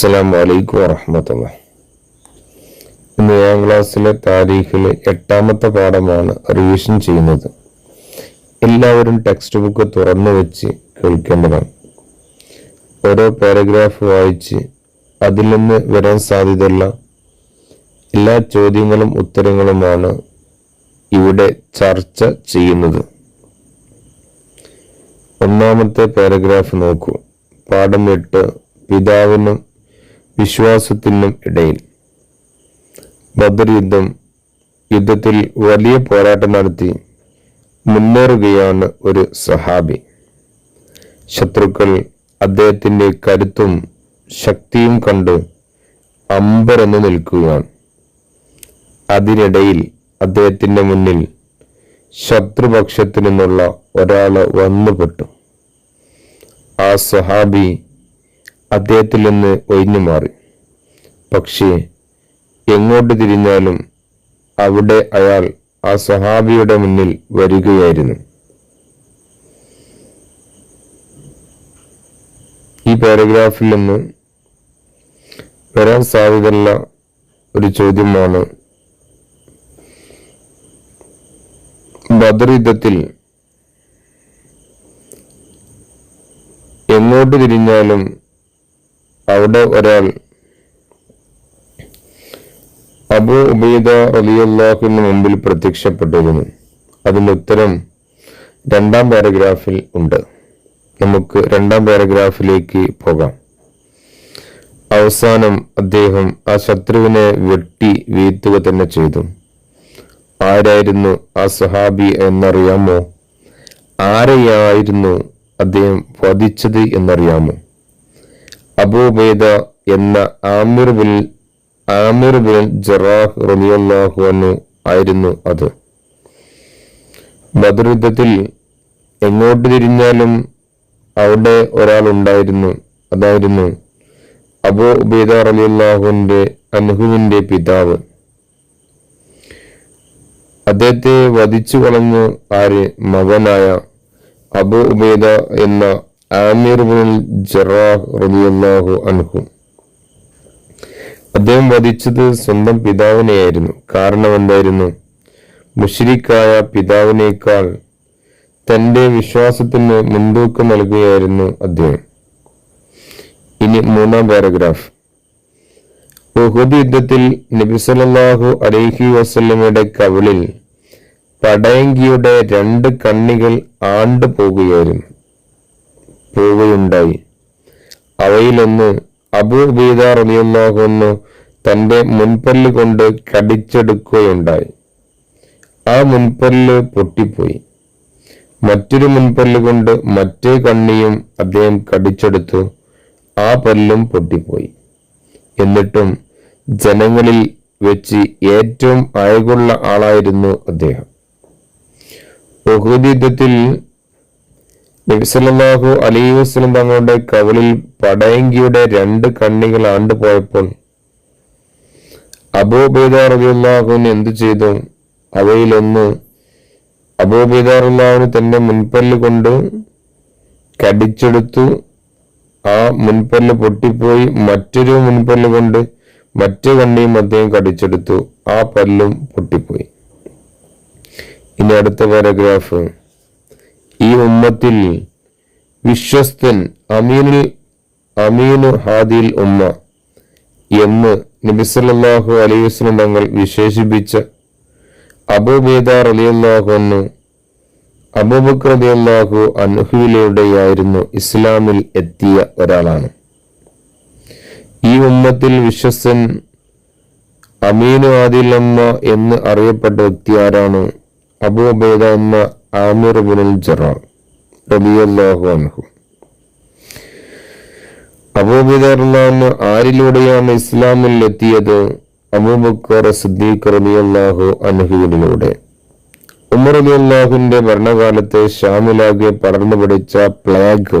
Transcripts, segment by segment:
അസ്സലാം വലൈക്കും വറഹമത്തല്ല ഇന്ന് ഏഴാം ക്ലാസ്സിലെ താരീഖിലെ എട്ടാമത്തെ പാഠമാണ് റിവിഷൻ ചെയ്യുന്നത്. എല്ലാവരും ടെക്സ്റ്റ് ബുക്ക് തുറന്നു വെച്ച് കേൾക്കേണ്ടതാണ്. ഓരോ പാരഗ്രാഫ് വായിച്ച് അതിൽ നിന്ന് വരാൻ സാധ്യതയുള്ള എല്ലാ ചോദ്യങ്ങളും ഉത്തരങ്ങളുമാണ് ഇവിടെ ചർച്ച ചെയ്യുന്നത്. ഒന്നാമത്തെ പാരഗ്രാഫ് നോക്കൂ. പാഠം എട്ട് പിതാവിനും വിശ്വാസത്തിനും ഇടയിൽ. ബദർ യുദ്ധം യുദ്ധത്തിൽ വലിയ പോരാട്ടം നടത്തി മുന്നേറുകയാണ് ഒരു സഹാബി. ശത്രുക്കൾ അദ്ദേഹത്തിന്റെ കരുത്തും ശക്തിയും കണ്ട് അമ്പരന്ന് നിൽക്കുകയാണ്. അതിനിടയിൽ അദ്ദേഹത്തിന്റെ മുന്നിൽ ശത്രുപക്ഷത്തു നിന്നുള്ള ഒരാൾ വന്നുപെട്ടു. ആ സഹാബി അദ്ദേഹത്തിൽ നിന്ന് ഒഴിഞ്ഞു മാറി പക്ഷേ എങ്ങോട്ട് തിരിഞ്ഞാലും അവിടെ അയാൾ ആ സഹാബിയുടെ മുന്നിൽ വരികയായിരുന്നു. ഈ പാരഗ്രാഫിൽ നിന്ന് വരാൻ സാധ്യതയുള്ള ഒരു ചോദ്യമാണ് ബദർ എങ്ങോട്ട് തിരിഞ്ഞാലും അവിടെ ഒരാൾ അബു ഉബൈദ റലിയുള്ളാഹുവിന് മുമ്പിൽ പ്രത്യക്ഷപ്പെട്ടിരുന്നു അതിന്റെ ഉത്തരം രണ്ടാം പാരഗ്രാഫിൽ ഉണ്ട്. നമുക്ക് രണ്ടാം പാരഗ്രാഫിലേക്ക് പോകാം. അവസാനം അദ്ദേഹം ആ ശത്രുവിനെ വെട്ടി വീഴ്ത്തുക തന്നെ ചെയ്തു. ആരായിരുന്നു ആ സഹാബി എന്നറിയാമോ? ആരെയായിരുന്നു അദ്ദേഹം വധിച്ചത് എന്നറിയാമോ? അബൂബേദ എന്ന ആമിർ ബിൻ ആമിർ ബിൻ ജറാഹ് റലിയല്ലാഹു അന്നു ആയിരുന്നു അത്. ബദർ യുദ്ധത്തിൽ എങ്ങോട്ട് തിരിഞ്ഞാലും അവിടെ ഒരാൾ ഉണ്ടായിരുന്നു. അതായിരുന്നു അബൂ ഉബൈദ റലിയല്ലാഹുവിന്റെ അൻഹുവിന്റെ പിതാവ്. അദ്ദേഹത്തെ വധിച്ചു കളഞ്ഞു ആര്? മകനായ അബു ഉബൈദ എന്ന ആമിർ ബിൻ ജറാഹ് റളിയല്ലാഹു അൻഹു. അദ്ദേഹം വധിച്ചത് സ്വന്തം പിതാവിനെയായിരുന്നു. കാരണം എന്തായിരുന്നു? മുഷിരിക്കായ പിതാവിനേക്കാൾ തന്റെ വിശ്വാസത്തിന് മുൻതൂക്കം നൽകുകയായിരുന്നു അദ്ദേഹം. ഇനി മൂന്നാം പാരഗ്രാഫ്. ബഹുദ് യുദ്ധത്തിൽ നബി സല്ലല്ലാഹു അലൈഹി വസല്ലമയുടെ കവിളിൽ പടയങ്കിയുടെ രണ്ട് കണ്ണികൾ ആണ്ടു പോകുകയായിരുന്നു പോവുകയുണ്ടായി. അവയിലൊന്ന് അബൂ റളിയല്ലാഹു തന്റെ മുൻപല്ല് കൊണ്ട് കടിച്ചെടുക്കുകയുണ്ടായി. ആ മുൻപല്ല് പൊട്ടിപ്പോയി. മറ്റൊരു മുൻപല്ല് കൊണ്ട് മറ്റേ കണ്ണിയും അദ്ദേഹം കടിച്ചെടുത്തു. ആ പല്ലും പൊട്ടിപ്പോയി. എന്നിട്ടും ജനങ്ങളിൽ വെച്ച് ഏറ്റവും അഴകുള്ള ആളായിരുന്നു അദ്ദേഹം. ബഹുദീതത്തിൽ നബിസല്ലാഹു അലൈഹി വസ്ലം തങ്ങളുടെ കവലിൽ പടയങ്കിയുടെ രണ്ട് കണ്ണികൾ ആണ്ടുപോയപ്പോൾ അബൂബേദ റബിയുല്ലാഹുവിന് എന്തു ചെയ്തു? അവയിലൊന്ന് അബൂബേദാറുല്ലാഹുവിന് തന്റെ മുൻപല്ല് കൊണ്ട് കടിച്ചെടുത്തു. ആ മുൻപല്ല് പൊട്ടിപ്പോയി. മറ്റൊരു മുൻപല്ല് കൊണ്ട് മറ്റു കണ്ണിയും അദ്ദേഹം കടിച്ചെടുത്തു. ആ പല്ലും പൊട്ടിപ്പോയി. ഇനി അടുത്ത പാരഗ്രാഫ് ഈ ഉമ്മത്തിൽ വിശ്വസ്തൻ അമീനുൽ അമീനു ഹാദിൽ ഉമ്മ എന്ന് നബിസല്ലാഹു അലൈഹി വസ്ലം തങ്ങൾ വിശേഷിപ്പിച്ച അബൂബേദ റലിയല്ലാഹു അന്നു അബൂബക്കർ റളിയല്ലാഹു അൻഹുവിലൂടെയായിരുന്നു ഇസ്ലാമിൽ എത്തിയ ഒരാളാണ്. ഈ ഉമ്മത്തിൽ വിശ്വസ്തൻ അമീനു ആദിൽ അമ്മ എന്ന് അറിയപ്പെട്ട വ്യക്തി ആരാണ്? അബൂബൈദ എന്ന ആമിർ ബിനുൽ ജറാർ റളിയല്ലാഹു അൻഹു. അബൂബൈദ റളിയല്ലാഹു ആരിലൂടെയാണ് ഇസ്ലാമിൽ എത്തിയത് അബൂബക്കർ സിദ്ദീഖ് റളിയല്ലാഹു അൻഹുവിനിലൂടെ ഉമർ അലി അള്ളാഹുവിന്റെ ഭരണകാലത്ത് ഷാമിലാകെ പടർന്നു പിടിച്ച പ്ലേഗ്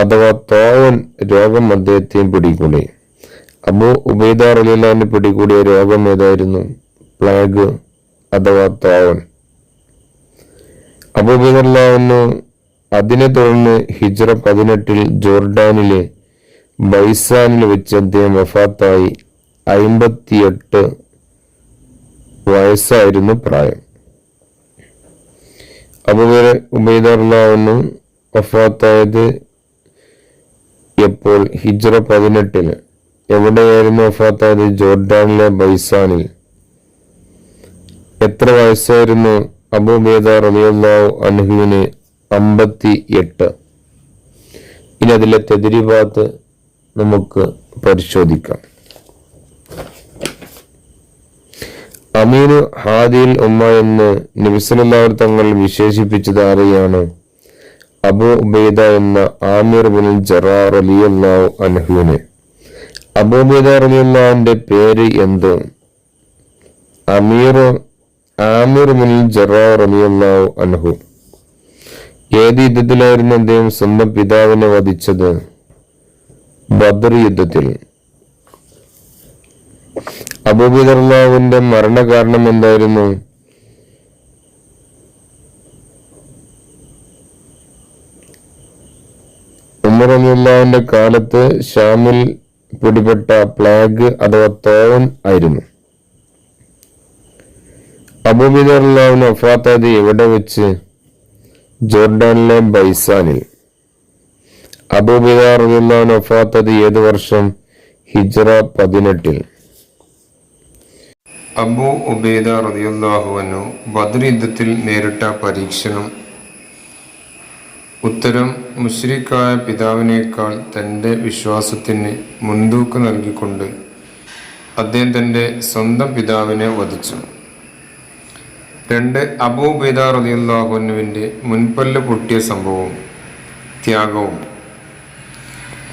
അഥവാ തോവൻ രോഗം അദ്ദേഹത്തെയും പിടികൂടി. അബു ഉബൈദാർ അലി പിടികൂടിയ രോഗം ഏതായിരുന്നു? പ്ലേഗ് അഥവാ താവൻ. അബു ഉബൈദ് അള്ളാഹുന്നു അതിനെ തുടർന്ന് ഹിജ്റ പതിനെട്ടിൽ ജോർഡാനിലെ ബൈസാനിൽ വെച്ച് അദ്ദേഹം വഫാത്തായി. അയിമ്പത്തിയെട്ട് വയസ്സായിരുന്നു പ്രായം. അബുബർ ഉബൈദർലാവുന്നു വഫാത്തായത് എപ്പോൾ? ഹിജ്റ പതിനെട്ടിന്. എവിടെയായിരുന്നു വഫാത്തായത്? ജോർഡാനിലെ ബൈസാനിൽ. എത്ര വയസ്സായിരുന്നു? അബൂബേദ റബിയുള്ള അൻഹുവിന് അമ്പത്തി എട്ട് ഇനി അതിലെ തെതിരിഭാഗത്ത് നമുക്ക് പരിശോധിക്കാം. അമീനു ഹാദിയിൽ ഉമ്മ എന്ന് നബിസലല്ലാവർ തങ്ങൾ വിശേഷിപ്പിച്ചത് ആരെയാണ്? അബു ഉബൈദ എന്ന ആമിർ ബിൻ ജറാർ അലിയല്ലാഹു അൻഹുവിന്. അബു ഉബൈദ റലിയല്ലാഹുവിന്റെ പേര് എന്ത്? അമീർ അൻഹു. ഏത് യുദ്ധത്തിലായിരുന്നു അദ്ദേഹം സ്വന്തം പിതാവിനെ വധിച്ചത്? ബദർ യുദ്ധത്തിൽ. അബൂബിദർലാവിന്റെ മരണകാരണം എന്തായിരുന്നു? ഉമർ കാലത്ത് ഷാമിൽ പിടിപെട്ട പ്ലാഗ് അഥവാ തോവൻ ആയിരുന്നു. അബൂബിദർലാവിന് ഒഫാത്തായത് എവിടെ വെച്ച്? ജോർഡാനിലെ ബൈസാനിൽ. അബൂബിദാർ റളിയല്ലാഹു വഫാത്തത് ഏത് വർഷം? ഹിജ്റ പതിനെട്ടിൽ. അബു ഉബൈദ റളിയല്ലാഹുവിനു ബദർ യുദ്ധത്തിൽ നേരിട്ട പരീക്ഷണം. ഉത്തരം മുശ്രിക്കായ പിതാവിനേക്കാൾ തന്റെ വിശ്വാസത്തിന് മുൻതൂക്കം നൽകിക്കൊണ്ട് അദ്ദേഹം തന്റെ സ്വന്തം പിതാവിനെ വധിച്ചു. രണ്ട് അബൂബൈദ റളിയല്ലാഹുവിന്റെ മുൻപല്ല് പൊട്ടിയ സംഭവവും ത്യാഗവും.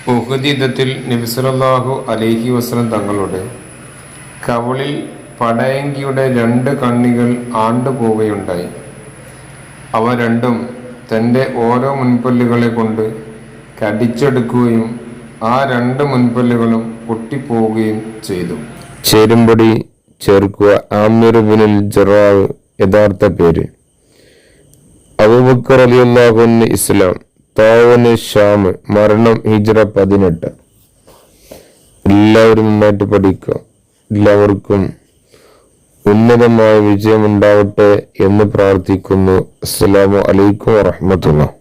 ബഹുദീതത്തിൽ നബിസുലല്ലാഹു അലേഹി വസ്ലം തങ്ങളുടെ കവളിൽ പടയങ്കിയുടെ രണ്ട് കണ്ണികൾ ആണ്ടുപോവുകയുണ്ടായി. അവ രണ്ടും തന്റെ ഓരോ മുൻപല്ലുകളെ കൊണ്ട് കടിച്ചെടുക്കുകയും ആ രണ്ട് മുൻപല്ലുകളും പൊട്ടിപ്പോവുകയും ചെയ്തു. ചേരുംപടി ചേർക്കുക. ആമിർ ബിനുൽ ജറാവ് യഥാർത്ഥ പേര്. അബൂബക്കർ അലി അള്ളാഹുന് ഇസ്ലാം താവന് ഷാം മരണം ഹിജ്റ പതിനെട്ട്. എല്ലാവരും നന്നായിട്ട് പഠിക്കുക. എല്ലാവർക്കും ഉന്നതമായ വിജയമുണ്ടാവട്ടെ എന്ന് പ്രാർത്ഥിക്കുന്നു. അസ്സലാമു അലൈക്കും വറഹമത്തുള്ള